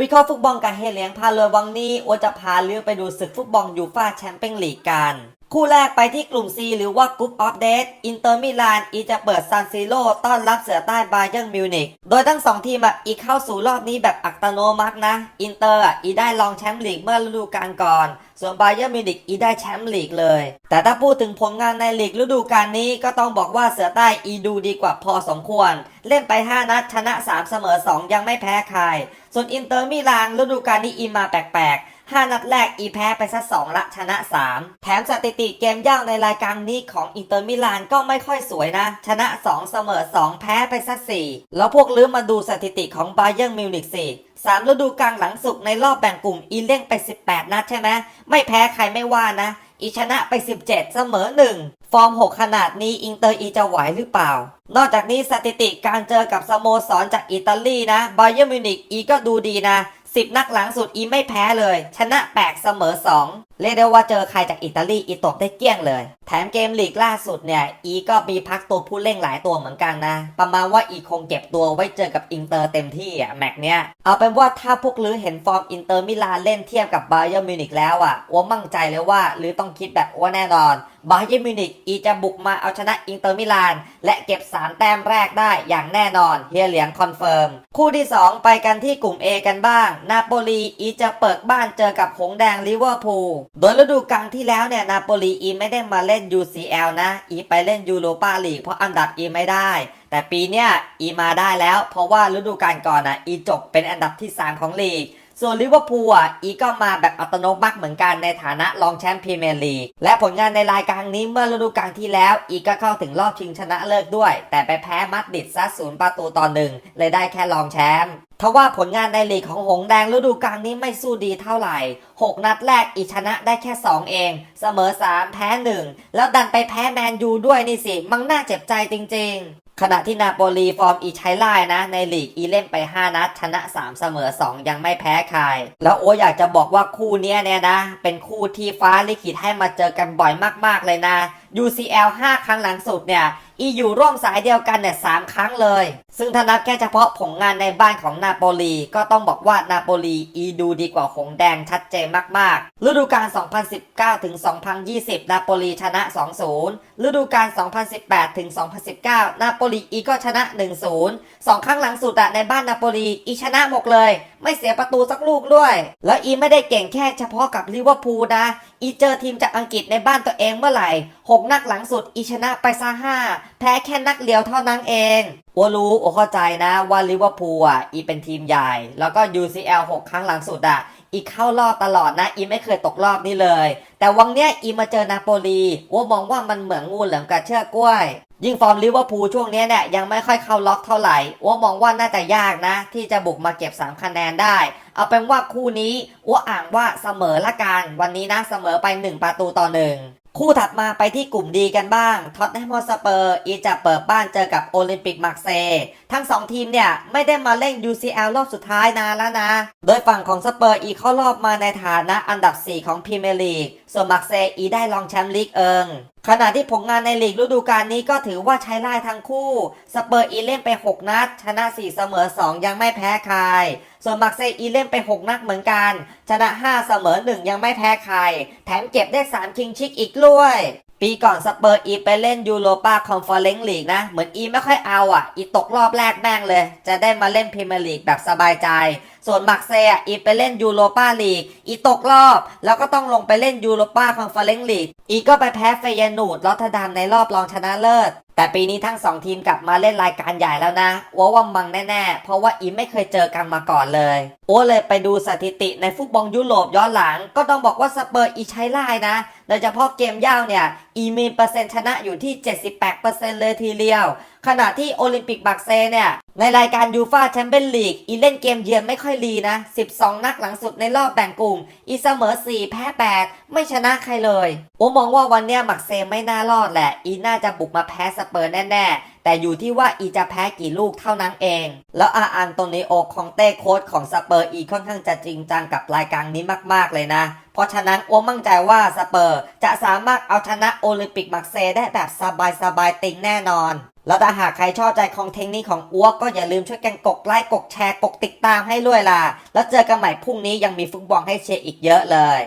วิเคราะห์ฟุตบอลกับเฮเลียงพาเลยวังนี้โอจะพาเลือกไปดูศึกฟุตบอลยูฟ่าแชมเปี้ยนลีกกันคู่แรกไปที่กลุ่ม C หรือว่ากรุ๊ปออฟเดตอินเตอร์มิลานอีจะเปิดซานซิโร่ต้อนรับเสือใต้บาเยิร์นมิวนิกโดยทั้งสองทีมอะอีเข้าสู่รอบนี้แบบอัตโนมัตินะ อินเตอร์อะอีได้รองแชมป์ลีกเมื่อฤดูกาลก่อน ส่วนบาเยิร์นมิวนิกอีได้แชมป์ลีกเลย แต่ถ้าพูดถึงผลงานในลีกฤดูกาลนี้ก็ต้องบอกว่าเสือใต้อีดูดีกว่าพอสมควร เล่นไป 5 นัดชนะ 3 เสมอ 2 ยังไม่แพ้ใคร ส่วนอินเตอร์มิลานฤดูกาลนี้อีมาแปลกๆ 5 นัดแรกอีแพ้ไปซะ2ละชนะ 3 แถมสถิติเกมย่างในรายการนี้ของอินเตอร์มิลานก็ไม่ค่อยสวยนะ ชนะ 2 เสมอ 2 แพ้ไปซะ4แล้วพวกลืมมาดูสถิติของบาเยิร์นมิวนิกสิสามฤดูกาลหลังสุดในรอบแบ่งกลุ่มอีเล่งไป 18 นัดใช่ไหมไม่แพ้ใครไม่ว่านะ อีชนะไป 17 เสมอ 1 ฟอร์ม 6 ขนาดนี้อินเตอร์อีจะไหวหรือเปล่า นอกจากนี้สถิติการเจอกับสโมสรจากอิตาลีนะบาเยิร์นมิวนิกอีก็ดูดีนะ 10 นักหลังสุดอีไม่แพ้เลย ชนะ 8 เสมอ 2 เรียกได้ว่าเจอใครจากอิตาลีอีตบได้เกลี้ยงเลย แถมเกมลีกล่าสุดเนี่ย อีก็มีพักตัวผู้เล่นหลายตัวเหมือนกันนะ ประมาณว่าอีคงเก็บตัวไว้เจอกับอินเตอร์เต็มที่อะแมตช์เนี้ย เอาเป็นว่าถ้าพวกลือเห็นฟอร์มอินเตอร์มิลานเล่นเทียบกับบาเยิร์มิวนิกแล้วอะว่ามั่นใจเลยว่าหรือต้องคิดแบบว่าแน่นอนบาเยิร์มิวนิกอีจะบุกมาเอาชนะอินเตอร์มิลาน และเก็บ3แต้มแรกได้อย่างแน่นอนเฮียเหลียงคอนเฟิร์ม คู่ที่ 2 ไปกันที่กลุ่ม A กันบ้าง นาโปลีอีจะเปิดบ้านเจอกับหงแดงลิเวอร์พูลโดยฤดูกาลที่แล้วเนี่ยนาโปลีอีไม่ได้มาเล่น UCL นะ อีไปเล่นยูโรปาลีกเพราะอันดับอีไม่ได้ แต่ปีเนี้ยอีมาได้แล้ว เพราะว่าฤดูกาลก่อนอะอีจบเป็นอันดับที่ 3 ของลีก ส่วนลิเวอร์พูลอะอีก็มาแบบอัตโนมัติเหมือนกันในฐานะรองแชมป์พรีเมียร์ลีกและผลงานในรายการนี้เมื่อฤดูกาลที่แล้ว อีก็เข้าถึงรอบชิงชนะเลิศด้วย แต่ไปแพ้มัดดิดซะศูนย์ประตูต่อหนึ่งเลยได้แค่รองแชมป์ทว่าผลงานในลีกของหงส์แดงฤดูกาลนี้ไม่สู้ดีเท่าไหร่ 6 นัดแรกอีชนะได้แค่ 2 เอง เสมอ 3 แพ้ 1 แล้วดันไปแพ้แมนยูด้วยนี่สิ มันน่าเจ็บใจจริงๆ ขณะที่นาโปลีฟอร์มอีใช้ไล่นะ ในลีกอีเล่นไป 5 นัดชนะ 3 เสมอ 2 ยังไม่แพ้ใคร แล้วโออยากจะบอกว่าคู่นี้เนี่ยนะ เป็นคู่ที่ฟ้าลิขิตให้มาเจอกันบ่อยมากๆเลยนะ UCL 5 ครั้งหลังสุดเนี่ยอีอยู่ร่วมสายเดียวกันเนี่ยสามครั้งเลย ซึ่งถ้านับแค่เฉพาะผลงานในบ้านของนาโปลี ก็ต้องบอกว่านาโปลีอีดูดีกว่าหงแดงชัดเจนมากๆ ฤดูกาล 2019ถึง2020 นาโปลีชนะ 2-0 ฤดูกาล 2018ถึง2019 นาโปลีอีก็ชนะ 1-0สองครั้งหลังสุดอะในบ้านนาโปลีอีชนะหมดเลย ไม่เสียประตูสักลูกด้วย แล้วอีไม่ได้เก่งแค่เฉพาะกับลิเวอร์พูลนะ อีเจอทีมจากอังกฤษในบ้านตัวเองเมื่อไหร่หกนัดหลังสุดอีชนะไปซะห้าแพ้แค่นัดเดียวเท่านั้นเองอัวรู้อัวเข้าใจนะว่าลิเวอร์พูลอะอีเป็นทีมใหญ่ แล้วก็ UCL 6 ครั้งหลังสุดอะอีเข้ารอบตลอดนะอีไม่เคยตกรอบนี้เลย แต่วังเนี้ยอีมาเจอนาโปลีอัวมองว่ามันเหมือนงูเหลือมกับเชือกกล้วย ยิ่งฟอร์มลิเวอร์พูลช่วงเนี้ยเนี่ยยังไม่ค่อยเข้าล็อกเท่าไหร่อัวมองว่าน่าจะยากนะ ที่จะบุกมาเก็บ3คะแนนได้ เอาเป็นว่าคู่นี้อัวอ่านว่าเสมอละกันวันนี้นะเสมอไป 1 ประตูต่อหนึ่ง คู่ถัดมาไปที่กลุ่มดีกันบ้างท็อตแนมฮอสเปอร์อีจะเปิดบ้านเจอกับโอลิมปิกมาร์เซย์ทั้งสองทีมเนี่ย ไม่ได้มาเล่น UCL รอบสุดท้ายนานแล้วนะ โดยฝั่งของสเปอร์อีเข้ารอบมาในฐานะอันดับ 4 ของพรีเมียร์ลีกส่วนมาร์เซอีได้รองแชมป์ลีกเอิง ขณะที่ผลงานในลีกฤดูกาลนี้ก็ถือว่าใช้ไล่ทั้งคู่ สเปอร์อีเล่นไป 6 นัด ชนะ 4 เสมอ 2 ยังไม่แพ้ใคร ส่วนมาร์เซอีเล่นไป 6 นัดเหมือนกัน ชนะ 5 เสมอ 1 ยังไม่แพ้ใคร แถมเก็บได้ 3 คิงชิกอีกด้วย ปีก่อนสเปอร์อีไปเล่นยูโรปาคอนเฟอเรนซ์ลีกนะ เหมือนอีไม่ค่อยเอาอะ อีตกรอบแรกแม่งเลย จะได้มาเล่นพรีเมียร์ลีกแบบสบายใจ ส่วนมักเซียอีไปเล่นยูโรปาลีก อีตกรอบ แล้วก็ต้องลงไปเล่นยูโรปาคอนเฟอเรนซ์ลีก อีก็ไปแพ้เฟยยนูดลอตเทดัมในรอบรองชนะเลิศ แต่ปีนี้ทั้งสองทีมกลับมาเล่นรายการใหญ่แล้วนะว่าว่ามังแน่ๆ เพราะว่าอีไม่เคยเจอกันมาก่อนเลยโอ้เลยไปดูสถิติในฟุตบอลยุโรปย้อนหลัง ก็ต้องบอกว่าสเปอร์อีใช้ไล่นะ โดยเฉพาะเกมย่าวเนี่ย อีมีเปอร์เซ็นต์ชนะอยู่ที่ 78%เลยทีเดียว ขณะที่โอลิมปิกบักเซเนี่ย ในรายการยูฟาแชมเปี้ยนลีกอีเล่นเกมเยือนไม่ค่อยดีนะ 12 นัดหลังสุดในรอบแบ่งกลุ่ม อีเสมอ 4 แพ้ 8 ไม่ชนะใครเลย โอมองว่าวันเนี้ยมักเซไม่น่ารอดแหละ อีน่าจะบุกมาแพ้สเปอร์แน่ๆ แต่อยู่ที่ว่าอีจะแพ้กี่ลูกเท่านั้นเอง แล้วอาอันโตนิโอคองเต้โค้ชของสเปอร์อีค่อนข้างจะจริงจังกับรายการนี้มากๆเลยนะ เพราะฉะนั้นอัวมั่นใจว่าสเปอร์จะสามารถเอาชนะโอลิมปิกมักเซได้แบบสบายๆติงแน่นอนแล้วถ้าหากใครชอบใจคอนเทนต์นี้ของอัวก็อย่าลืมช่วยกันกดไลค์กดแชร์กดติดตามให้ด้วยล่ะ แล้วเจอกันใหม่พรุ่งนี้ยังมีฟุตบอลให้เชียร์อีกเยอะเลย